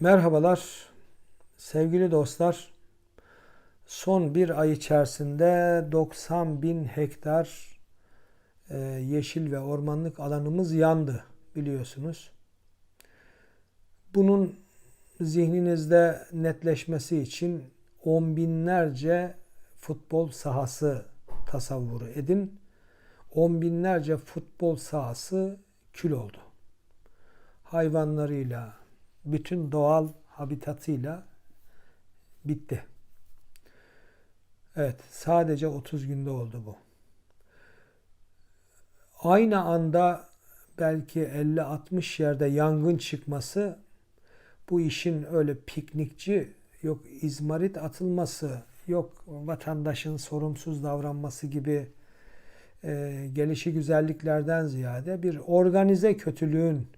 Merhabalar sevgili dostlar. Son bir ay içerisinde 90 bin hektar e, yeşil ve ormanlık alanımız yandı biliyorsunuz. Bunun zihninizde netleşmesi için on binlerce futbol sahası tasavvuru edin. On binlerce futbol sahası kül oldu. Hayvanlarıyla, bütün doğal habitatıyla bitti. Evet, sadece 30 günde oldu bu. Aynı anda belki 50-60 yerde yangın çıkması bu işin öyle piknikçi yok izmarit atılması yok vatandaşın sorumsuz davranması gibi e, gelişi güzelliklerden ziyade bir organize kötülüğün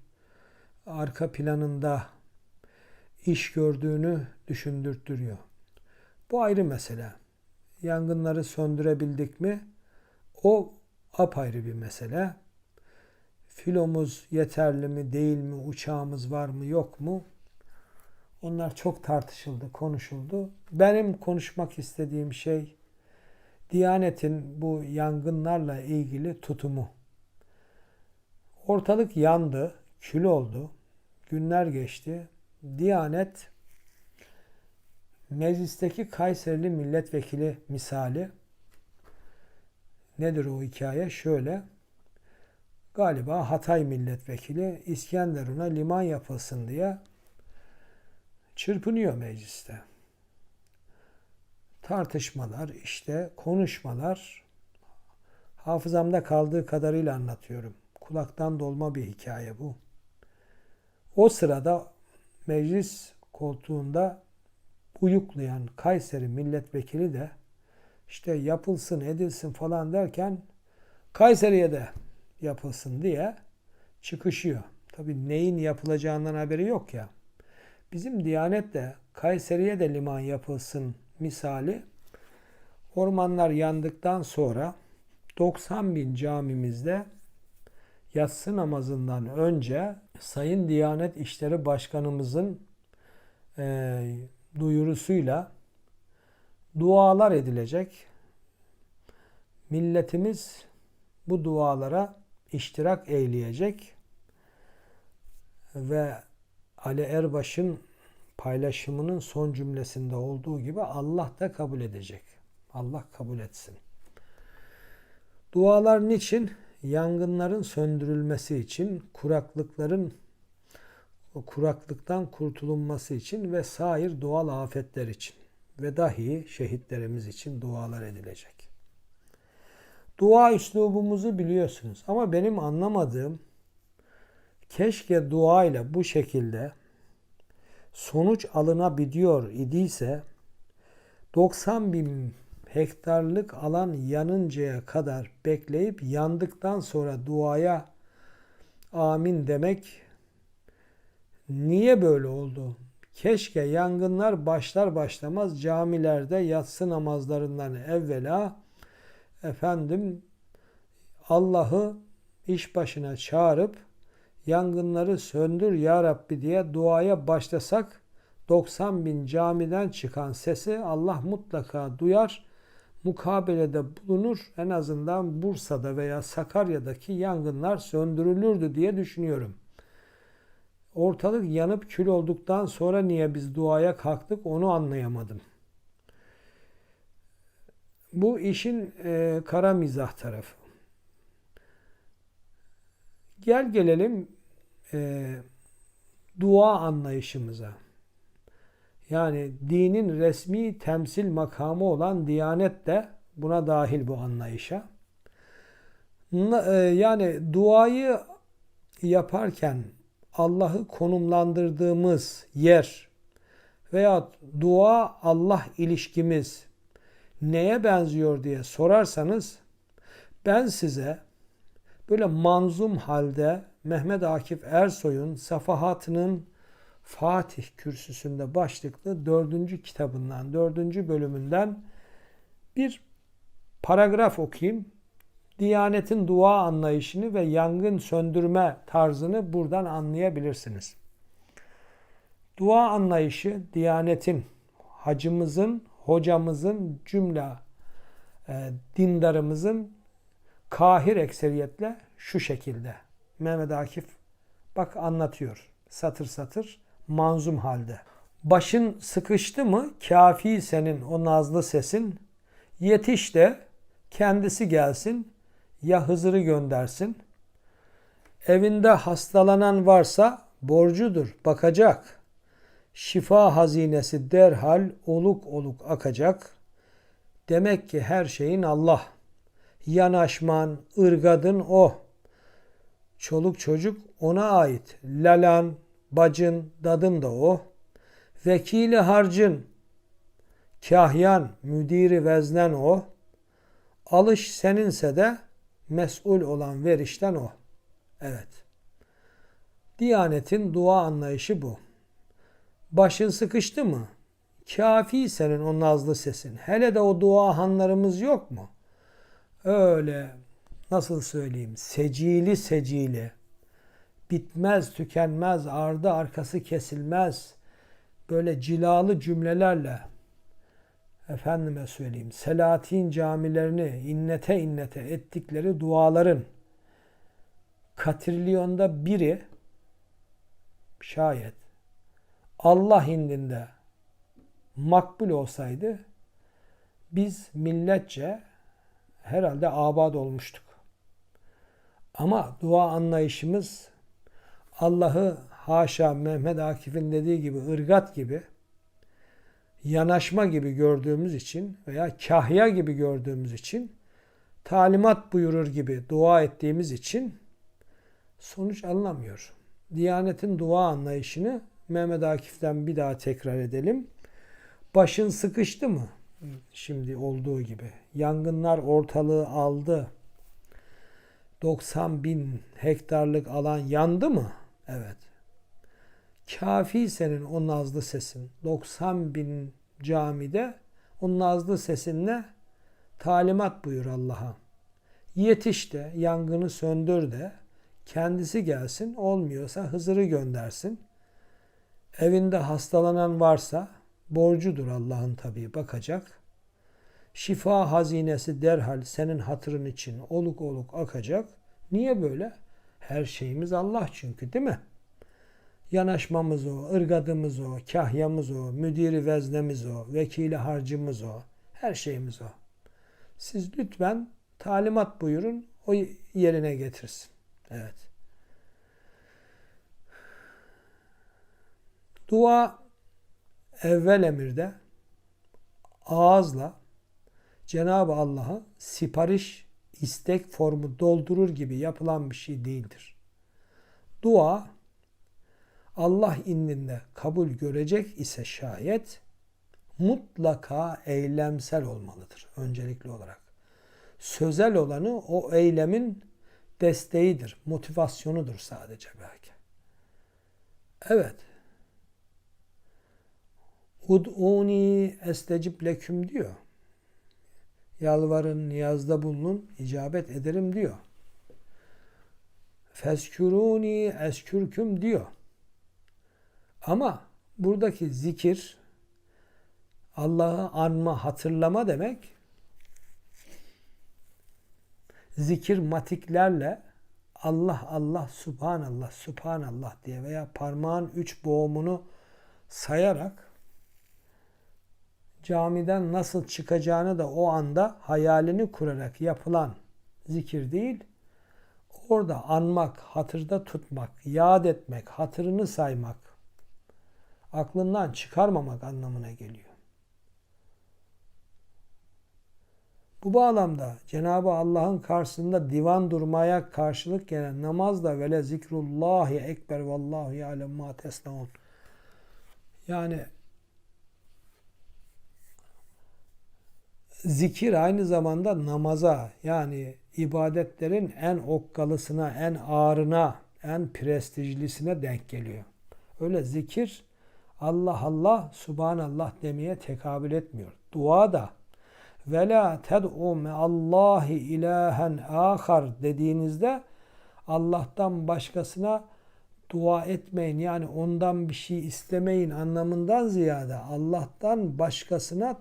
arka planında iş gördüğünü düşündürtüyor. Bu ayrı mesele. Yangınları söndürebildik mi? O apayrı bir mesele. Filomuz yeterli mi, değil mi, uçağımız var mı, yok mu? Onlar çok tartışıldı, konuşuldu. Benim konuşmak istediğim şey Diyanet'in bu yangınlarla ilgili tutumu. Ortalık yandı, kül oldu. Günler geçti. Diyanet meclisteki Kayserili milletvekili misali nedir o hikaye? Şöyle galiba Hatay milletvekili İskenderun'a liman yapılsın diye çırpınıyor mecliste. Tartışmalar, işte konuşmalar hafızamda kaldığı kadarıyla anlatıyorum. Kulaktan dolma bir hikaye bu. O sırada meclis koltuğunda uyuklayan Kayseri milletvekili de işte yapılsın edilsin falan derken Kayseri'ye de yapılsın diye çıkışıyor. Tabi neyin yapılacağından haberi yok ya. Bizim Diyanet de Kayseri'ye de liman yapılsın misali ormanlar yandıktan sonra 90 bin camimizde yatsı namazından önce Sayın Diyanet İşleri Başkanımızın e, duyurusuyla dualar edilecek. Milletimiz bu dualara iştirak eyleyecek ve Ali Erbaş'ın paylaşımının son cümlesinde olduğu gibi Allah da kabul edecek. Allah kabul etsin. Dualar niçin? Yangınların söndürülmesi için, kuraklıkların kuraklıktan kurtulunması için ve sair doğal afetler için ve dahi şehitlerimiz için dualar edilecek. Dua üslubumuzu biliyorsunuz ama benim anlamadığım keşke dua ile bu şekilde sonuç alınabiliyor idiyse 90 bin hektarlık alan yanıncaya kadar bekleyip yandıktan sonra duaya amin demek niye böyle oldu? Keşke yangınlar başlar başlamaz camilerde yatsı namazlarından evvela efendim Allah'ı iş başına çağırıp yangınları söndür ya Rabbi diye duaya başlasak 90 bin camiden çıkan sesi Allah mutlaka duyar, mukabelede bulunur. En azından Bursa'da veya Sakarya'daki yangınlar söndürülürdü diye düşünüyorum. Ortalık yanıp kül olduktan sonra niye biz duaya kalktık onu anlayamadım. Bu işin e, kara mizah tarafı. Gel gelelim e, dua anlayışımıza. Yani dinin resmi temsil makamı olan Diyanet de buna dahil bu anlayışa. E, yani duayı yaparken Allah'ı konumlandırdığımız yer veya dua Allah ilişkimiz neye benziyor diye sorarsanız ben size böyle manzum halde Mehmet Akif Ersoy'un Safahatının Fatih kürsüsünde başlıklı dördüncü kitabından, dördüncü bölümünden bir paragraf okuyayım. Diyanetin dua anlayışını ve yangın söndürme tarzını buradan anlayabilirsiniz. Dua anlayışı Diyanetin, hacımızın, hocamızın, cümle e, dindarımızın kahir ekseriyetle şu şekilde. Mehmet Akif bak anlatıyor. Satır satır manzum halde. Başın sıkıştı mı kafi senin o nazlı sesin. Yetiş de kendisi gelsin ya Hızır'ı göndersin. Evinde hastalanan varsa borcudur bakacak. Şifa hazinesi derhal oluk oluk akacak. Demek ki her şeyin Allah. Yanaşman, ırgadın o. Çoluk çocuk ona ait. Lalan, bacın, dadın da o. Vekili harcın, kahyan, müdiri veznen o. Alış seninse de mesul olan verişten o. Evet. Diyanetin dua anlayışı bu. Başın sıkıştı mı? Kafi senin o nazlı sesin. Hele de o dua hanlarımız yok mu? Öyle nasıl söyleyeyim secili secili bitmez tükenmez ardı arkası kesilmez böyle cilalı cümlelerle efendime söyleyeyim Selatin camilerini innete innete ettikleri duaların katrilyonda biri şayet Allah indinde makbul olsaydı biz milletçe herhalde abad olmuştuk. Ama dua anlayışımız Allah'ı haşa Mehmet Akif'in dediği gibi ırgat gibi yanaşma gibi gördüğümüz için veya kahya gibi gördüğümüz için talimat buyurur gibi dua ettiğimiz için sonuç alınamıyor. Diyanetin dua anlayışını Mehmet Akif'ten bir daha tekrar edelim. Başın sıkıştı mı? Şimdi olduğu gibi. Yangınlar ortalığı aldı. 90 bin hektarlık alan yandı mı? Evet. Kafi senin o nazlı sesin. 90 bin camide o nazlı sesinle talimat buyur Allah'a. Yetiş de, yangını söndür de, kendisi gelsin, olmuyorsa Hızır'ı göndersin. Evinde hastalanan varsa borcudur Allah'ın tabii bakacak. Şifa hazinesi derhal senin hatırın için oluk oluk akacak. Niye böyle? Her şeyimiz Allah çünkü değil mi? Yanaşmamız o, ırgadımız o, kahyamız o, müdiri veznemiz o, vekili harcımız o, her şeyimiz o. Siz lütfen talimat buyurun, o yerine getirsin. Evet. Dua evvel emirde ağızla Cenab-ı Allah'a sipariş, istek formu doldurur gibi yapılan bir şey değildir. Dua Allah indinde kabul görecek ise şayet mutlaka eylemsel olmalıdır öncelikli olarak. Sözel olanı o eylemin desteğidir, motivasyonudur sadece belki. Evet. Ud'uni estecib leküm diyor. Yalvarın, niyazda bulunun, icabet ederim diyor. Fesküruni eskürküm diyor. Ama buradaki zikir Allah'ı anma, hatırlama demek zikir matiklerle Allah Allah Subhanallah Subhanallah diye veya parmağın üç boğumunu sayarak camiden nasıl çıkacağını da o anda hayalini kurarak yapılan zikir değil, orada anmak, hatırda tutmak, yad etmek, hatırını saymak, aklından çıkarmamak anlamına geliyor. Bu bağlamda Cenab-ı Allah'ın karşısında divan durmaya karşılık gelen namazda vele zikrullahi ekber vallahu ya'lem ma tesnaun. Yani zikir aynı zamanda namaza yani ibadetlerin en okkalısına, en ağırına, en prestijlisine denk geliyor. Öyle zikir Allah Allah, Subhanallah demeye tekabül etmiyor. Dua da ve la ted'u me Allahi ilahen ahar dediğinizde Allah'tan başkasına dua etmeyin yani ondan bir şey istemeyin anlamından ziyade Allah'tan başkasına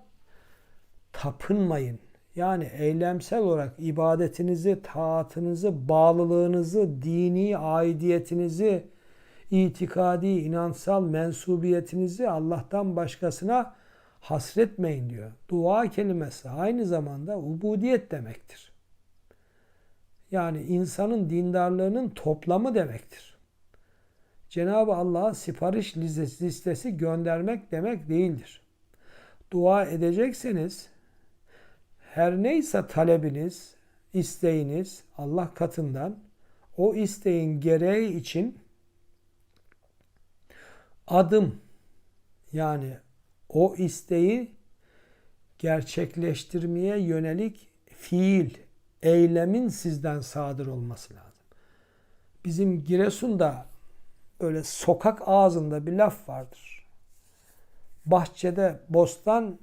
tapınmayın. Yani eylemsel olarak ibadetinizi, taatınızı, bağlılığınızı, dini aidiyetinizi, itikadi, inansal mensubiyetinizi Allah'tan başkasına hasretmeyin diyor. Dua kelimesi aynı zamanda ubudiyet demektir. Yani insanın dindarlığının toplamı demektir. Cenab-ı Allah'a sipariş listesi göndermek demek değildir. Dua edecekseniz her neyse talebiniz, isteğiniz Allah katından o isteğin gereği için adım yani o isteği gerçekleştirmeye yönelik fiil, eylemin sizden sadır olması lazım. Bizim Giresun'da böyle sokak ağzında bir laf vardır. Bahçede bostan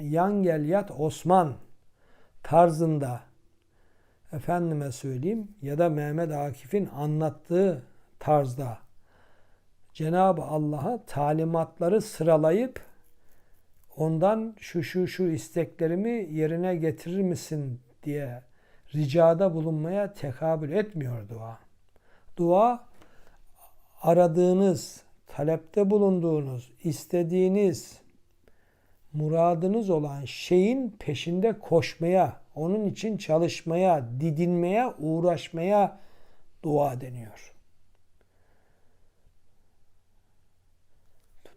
yan gel yat Osman tarzında efendime söyleyeyim ya da Mehmet Akif'in anlattığı tarzda Cenab-ı Allah'a talimatları sıralayıp ondan şu şu şu isteklerimi yerine getirir misin diye ricada bulunmaya tekabül etmiyor dua. Dua aradığınız, talepte bulunduğunuz, istediğiniz, muradınız olan şeyin peşinde koşmaya, onun için çalışmaya, didinmeye, uğraşmaya dua deniyor.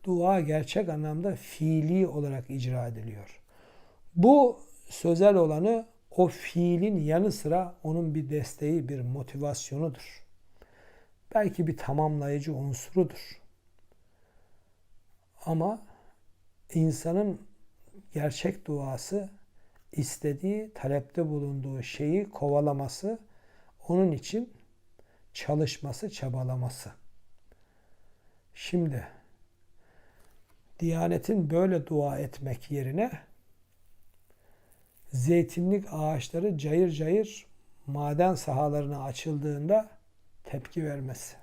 Dua gerçek anlamda fiili olarak icra ediliyor. Bu sözel olanı o fiilin yanı sıra onun bir desteği, bir motivasyonudur. Belki bir tamamlayıcı unsurudur. Ama insanın gerçek duası istediği, talepte bulunduğu şeyi kovalaması, onun için çalışması, çabalaması. Şimdi Diyanetin böyle dua etmek yerine zeytinlik ağaçları cayır cayır maden sahalarına açıldığında tepki vermesi.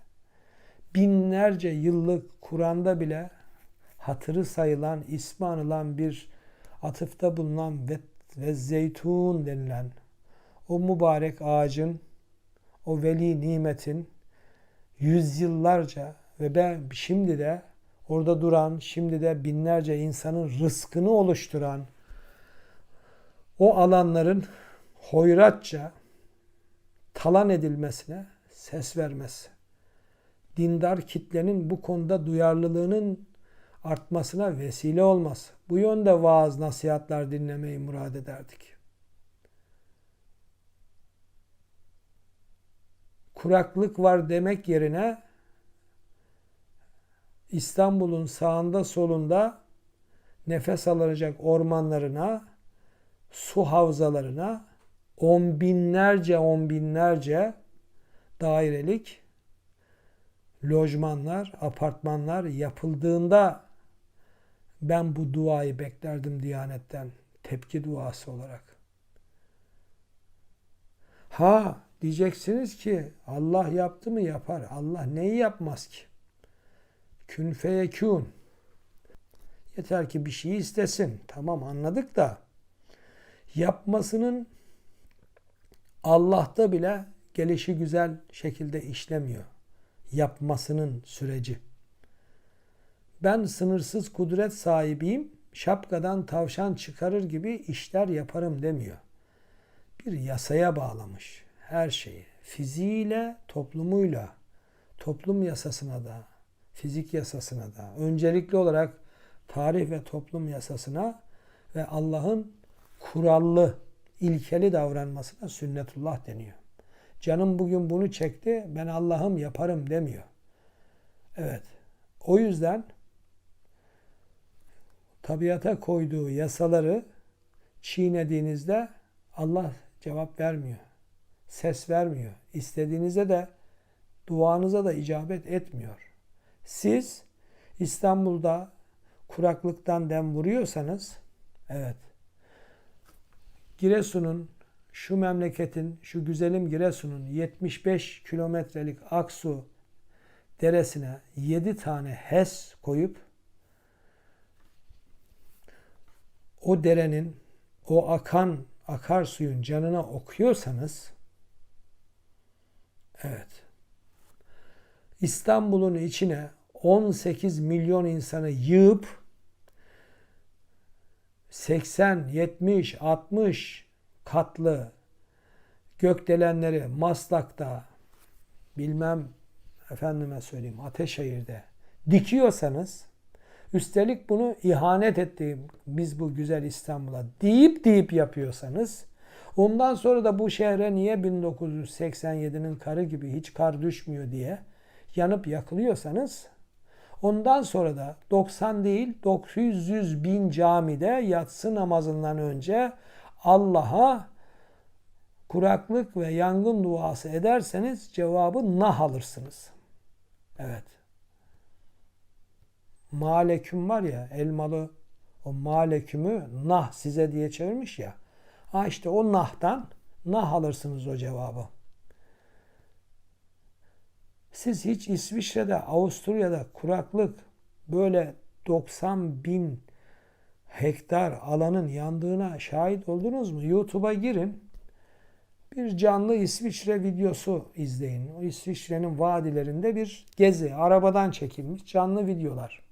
Binlerce yıllık Kur'an'da bile hatırı sayılan, ismi anılan bir atıfta bulunan ve, ve zeytun denilen o mübarek ağacın, o veli nimetin yüzyıllarca ve ben şimdi de orada duran, şimdi de binlerce insanın rızkını oluşturan o alanların hoyratça talan edilmesine ses vermesi. Dindar kitlenin bu konuda duyarlılığının artmasına vesile olması. Bu yönde vaaz, nasihatler dinlemeyi murad ederdik. Kuraklık var demek yerine İstanbul'un sağında solunda nefes alınacak ormanlarına, su havzalarına on binlerce on binlerce dairelik lojmanlar, apartmanlar yapıldığında ben bu duayı beklerdim Diyanet'ten tepki duası olarak. Ha diyeceksiniz ki Allah yaptı mı yapar. Allah neyi yapmaz ki? Kün feyekûn. Yeter ki bir şey istesin. Tamam anladık da yapmasının Allah'ta bile gelişi güzel şekilde işlemiyor. Yapmasının süreci. Ben sınırsız kudret sahibiyim, şapkadan tavşan çıkarır gibi işler yaparım demiyor. Bir yasaya bağlamış her şeyi. Fiziğiyle, toplumuyla, toplum yasasına da, fizik yasasına da, öncelikli olarak tarih ve toplum yasasına ve Allah'ın kurallı, ilkeli davranmasına sünnetullah deniyor. Canım bugün bunu çekti, ben Allah'ım yaparım demiyor. Evet, o yüzden tabiata koyduğu yasaları çiğnediğinizde Allah cevap vermiyor. Ses vermiyor. İstediğinize de duanıza da icabet etmiyor. Siz İstanbul'da kuraklıktan dem vuruyorsanız evet Giresun'un şu memleketin, şu güzelim Giresun'un 75 kilometrelik Aksu deresine 7 tane HES koyup o derenin o akan akarsuyun canına okuyorsanız evet. İstanbul'un içine 18 milyon insanı yığıp 80, 70, 60 katlı gökdelenleri Maslak'ta bilmem efendime söyleyeyim Ateşehir'de dikiyorsanız üstelik bunu ihanet ettiğim biz bu güzel İstanbul'a deyip deyip yapıyorsanız ondan sonra da bu şehre niye 1987'nin karı gibi hiç kar düşmüyor diye yanıp yakılıyorsanız ondan sonra da 90 değil 900 bin camide yatsı namazından önce Allah'a kuraklık ve yangın duası ederseniz cevabı nah alırsınız. Evet. Maleküm var ya elmalı o malekümü nah size diye çevirmiş ya. Ha işte o nahtan nah alırsınız o cevabı. Siz hiç İsviçre'de, Avusturya'da kuraklık böyle 90 bin hektar alanın yandığına şahit oldunuz mu? YouTube'a girin. Bir canlı İsviçre videosu izleyin. O İsviçre'nin vadilerinde bir gezi, arabadan çekilmiş canlı videolar.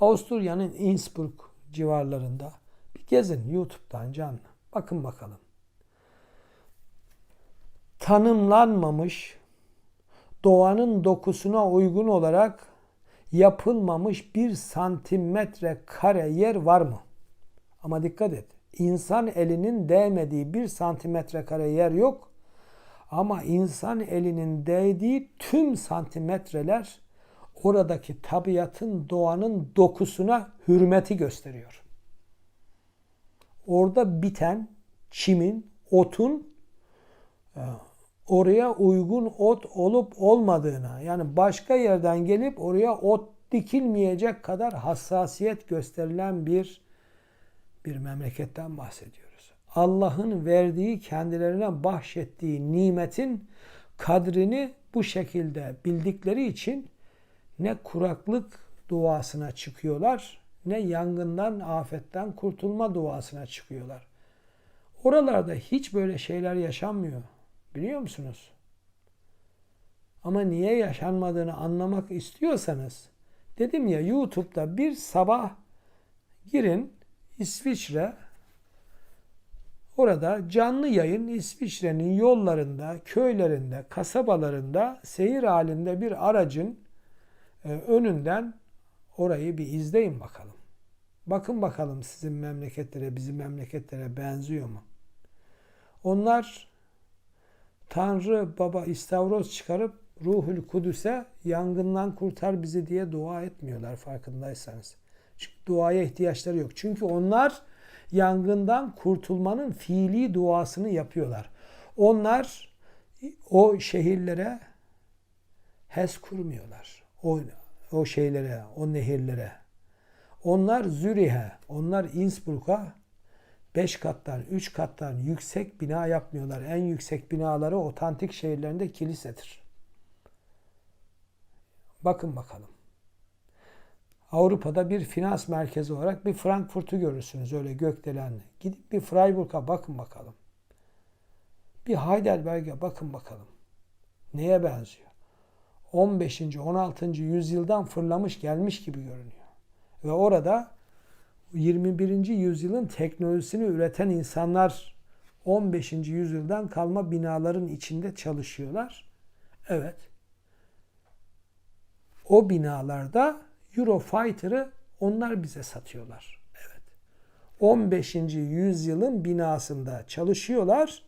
Avusturya'nın Innsbruck civarlarında bir gezin YouTube'dan canlı. Bakın bakalım. Tanımlanmamış doğanın dokusuna uygun olarak yapılmamış bir santimetre kare yer var mı? Ama dikkat et. İnsan elinin değmediği bir santimetre kare yer yok. Ama insan elinin değdiği tüm santimetreler oradaki tabiatın, doğanın dokusuna hürmeti gösteriyor. Orada biten çimin, otun e, oraya uygun ot olup olmadığına yani başka yerden gelip oraya ot dikilmeyecek kadar hassasiyet gösterilen bir bir memleketten bahsediyoruz. Allah'ın verdiği kendilerine bahşettiği nimetin kadrini bu şekilde bildikleri için ne kuraklık duasına çıkıyorlar ne yangından, afetten kurtulma duasına çıkıyorlar. Oralarda hiç böyle şeyler yaşanmıyor. Biliyor musunuz? Ama niye yaşanmadığını anlamak istiyorsanız dedim ya YouTube'da bir sabah girin İsviçre orada canlı yayın İsviçre'nin yollarında, köylerinde, kasabalarında seyir halinde bir aracın önünden orayı bir izleyin bakalım. Bakın bakalım sizin memleketlere, bizim memleketlere benziyor mu? Onlar Tanrı Baba istavroz çıkarıp Ruhul Kudüs'e yangından kurtar bizi diye dua etmiyorlar farkındaysanız. Çünkü duaya ihtiyaçları yok. Çünkü onlar yangından kurtulmanın fiili duasını yapıyorlar. Onlar o şehirlere HES kurmuyorlar. O, o şeylere, o nehirlere. Onlar Zürih'e, onlar Innsbruck'a 5 kattan, 3 kattan yüksek bina yapmıyorlar. En yüksek binaları otantik şehirlerinde kilisedir. Bakın bakalım. Avrupa'da bir finans merkezi olarak bir Frankfurt'u görürsünüz öyle gökdelenli. Gidip bir Freiburg'a bakın bakalım. Bir Heidelberg'e bakın bakalım. Neye benziyor? 15. 16. yüzyıldan fırlamış gelmiş gibi görünüyor. Ve orada 21. yüzyılın teknolojisini üreten insanlar 15. yüzyıldan kalma binaların içinde çalışıyorlar. Evet. O binalarda Eurofighter'ı onlar bize satıyorlar. Evet. 15. yüzyılın binasında çalışıyorlar.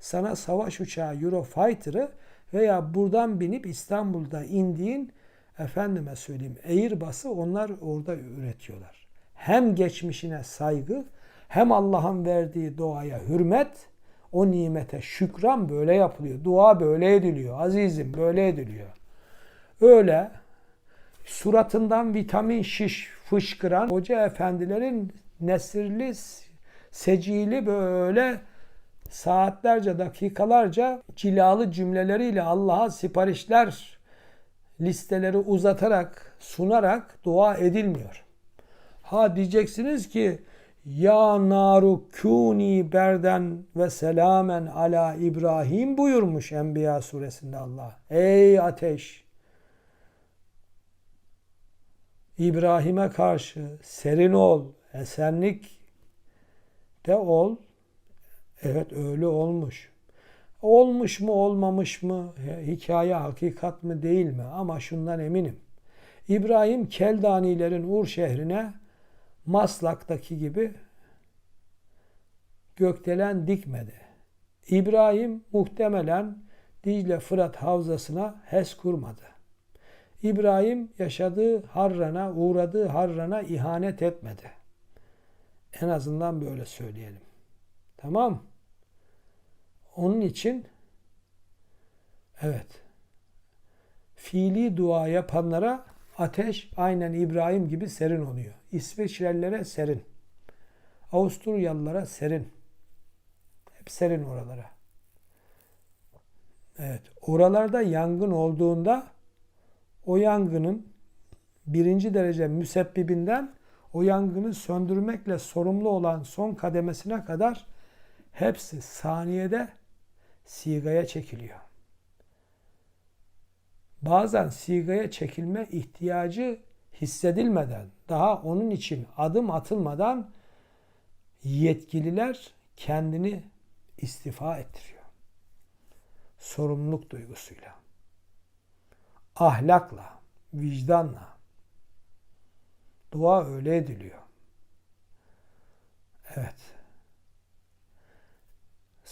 Sana savaş uçağı Eurofighter'ı veya buradan binip İstanbul'da indiğin efendime söyleyeyim Airbus'ı onlar orada üretiyorlar. Hem geçmişine saygı hem Allah'ın verdiği doğaya hürmet o nimete şükran böyle yapılıyor. Dua böyle ediliyor. Azizim böyle ediliyor. Öyle suratından vitamin şiş fışkıran hoca efendilerin nesirli, secili böyle saatlerce, dakikalarca cilalı cümleleriyle Allah'a siparişler listeleri uzatarak, sunarak dua edilmiyor. Ha diyeceksiniz ki ya naru kuni berden ve selamen ala İbrahim buyurmuş Enbiya suresinde Allah. Ey ateş! İbrahim'e karşı serin ol, esenlik de ol. Evet öyle olmuş. Olmuş mu olmamış mı hikaye hakikat mı değil mi ama şundan eminim. İbrahim Keldanilerin Ur şehrine Maslak'taki gibi gökdelen dikmedi. İbrahim muhtemelen Dicle Fırat havzasına HES kurmadı. İbrahim yaşadığı Harran'a, uğradığı Harran'a ihanet etmedi. En azından böyle söyleyelim. Tamam. Onun için evet fiili dua yapanlara ateş aynen İbrahim gibi serin oluyor. İsviçrelilere serin. Avusturyalılara serin. Hep serin oralara. Evet. Oralarda yangın olduğunda o yangının birinci derece müsebbibinden o yangını söndürmekle sorumlu olan son kademesine kadar hepsi saniyede sigaya çekiliyor. Bazen sigaya çekilme ihtiyacı hissedilmeden, daha onun için adım atılmadan yetkililer kendini istifa ettiriyor. Sorumluluk duygusuyla, ahlakla, vicdanla. Dua öyle ediliyor. Evet.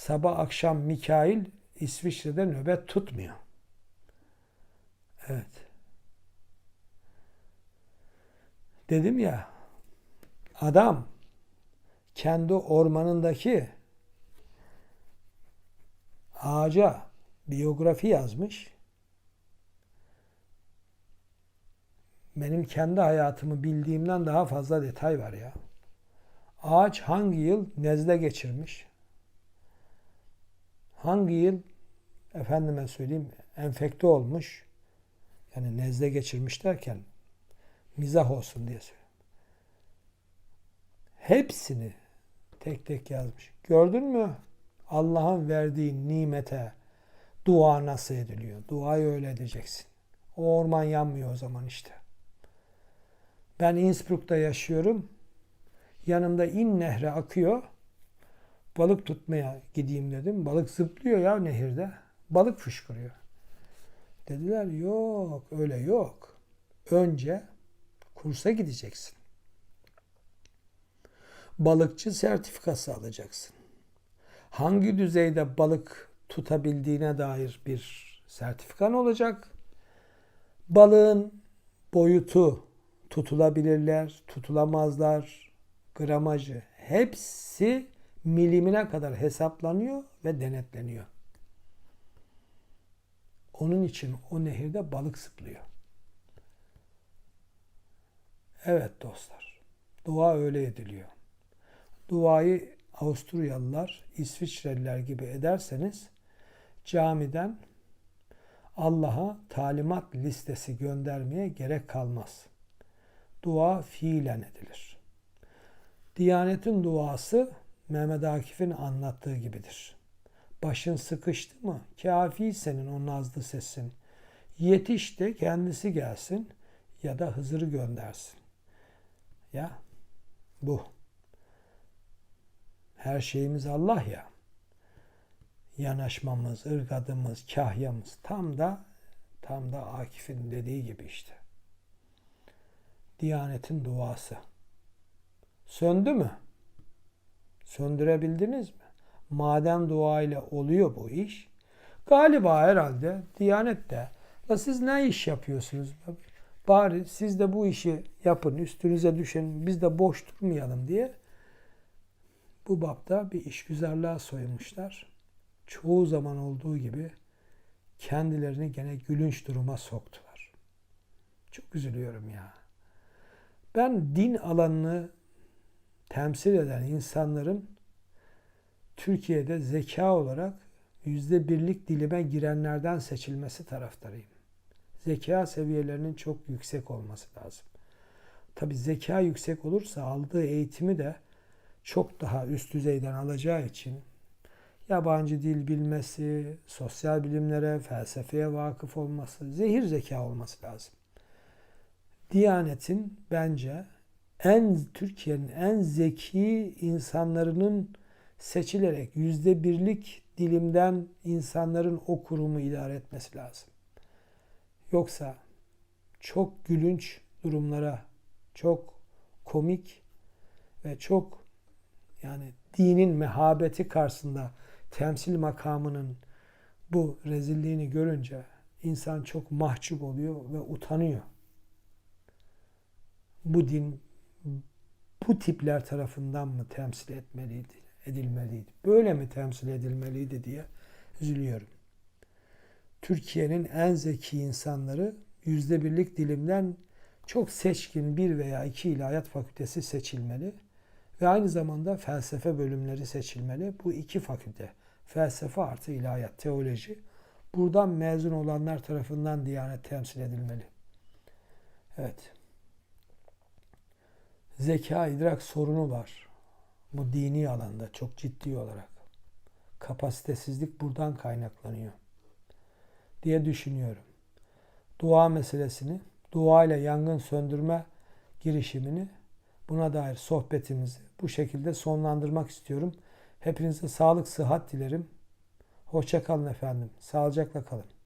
Sabah akşam Mikail İsviçre'de nöbet tutmuyor. Evet. Dedim ya adam kendi ormanındaki ağaca biyografi yazmış. Benim kendi hayatımı bildiğimden daha fazla detay var ya. Ağaç hangi yıl nezle geçirmiş? Hangi yıl efendime söyleyeyim enfekte olmuş? Yani nezle geçirmiş derken mizah olsun diye söylüyorum. Hepsini tek tek yazmış. Gördün mü? Allah'ın verdiği nimete dua nasıl ediliyor? Duayı öyle edeceksin. O orman yanmıyor o zaman işte. Ben Innsbruck'ta yaşıyorum. Yanımda in nehre akıyor. Balık tutmaya gideyim dedim. Balık zıplıyor ya nehirde. Balık fışkırıyor. Dediler yok öyle yok. Önce kursa gideceksin. Balıkçı sertifikası alacaksın. Hangi düzeyde balık tutabildiğine dair bir sertifikan olacak. Balığın boyutu, tutulabilirler, tutulamazlar, gramajı hepsi milimine kadar hesaplanıyor ve denetleniyor. Onun için o nehirde balık zıplıyor. Evet dostlar. Dua öyle ediliyor. Duayı Avusturyalılar, İsviçreliler gibi ederseniz camiden Allah'a talimat listesi göndermeye gerek kalmaz. Dua fiilen edilir. Diyanetin duası Mehmet Akif'in anlattığı gibidir. Başın sıkıştı mı? Kafi senin o nazlı sesin. Yetiş de kendisi gelsin ya da Hızır'ı göndersin. Ya bu. Her şeyimiz Allah ya. Yanaşmamız, ırgadımız, kahyamız tam da tam da Akif'in dediği gibi işte. Diyanetin duası. Söndü mü? Söndürebildiniz mi? Madem dua ile oluyor bu iş. Galiba herhalde Diyanet'te da siz ne iş yapıyorsunuz? Bari siz de bu işi yapın, üstünüze düşen, biz de boş durmayalım diye bu bapta bir işgüzarlığa soyunmuşlar. Çoğu zaman olduğu gibi kendilerini gene gülünç duruma soktular. Çok üzülüyorum ya. Ben din alanını temsil eden insanların Türkiye'de zeka olarak yüzde birlik dilime girenlerden seçilmesi taraftarıyım. Zeka seviyelerinin çok yüksek olması lazım. Tabi zeka yüksek olursa aldığı eğitimi de çok daha üst düzeyden alacağı için yabancı dil bilmesi, sosyal bilimlere, felsefeye vakıf olması, zehir zeka olması lazım. Diyanet'in bence en Türkiye'nin en zeki insanlarının seçilerek yüzde birlik dilimden insanların o kurumu idare etmesi lazım. Yoksa çok gülünç durumlara, çok komik ve çok yani dinin mehabeti karşısında temsil makamının bu rezilliğini görünce insan çok mahcup oluyor ve utanıyor. Bu din bu tipler tarafından mı temsil etmeliydi, edilmeliydi? Böyle mi temsil edilmeliydi diye üzülüyorum. Türkiye'nin en zeki insanları yüzde birlik dilimden çok seçkin bir veya iki ilahiyat fakültesi seçilmeli ve aynı zamanda felsefe bölümleri seçilmeli. Bu iki fakülte, felsefe artı ilahiyat, teoloji, buradan mezun olanlar tarafından Diyanet temsil edilmeli. Evet. Zeka idrak sorunu var. Bu dini alanda çok ciddi olarak. Kapasitesizlik buradan kaynaklanıyor diye düşünüyorum. Dua meselesini, dua ile yangın söndürme girişimini buna dair sohbetimizi bu şekilde sonlandırmak istiyorum. Hepinize sağlık, sıhhat dilerim. Hoşça kalın efendim. Sağlıcakla kalın.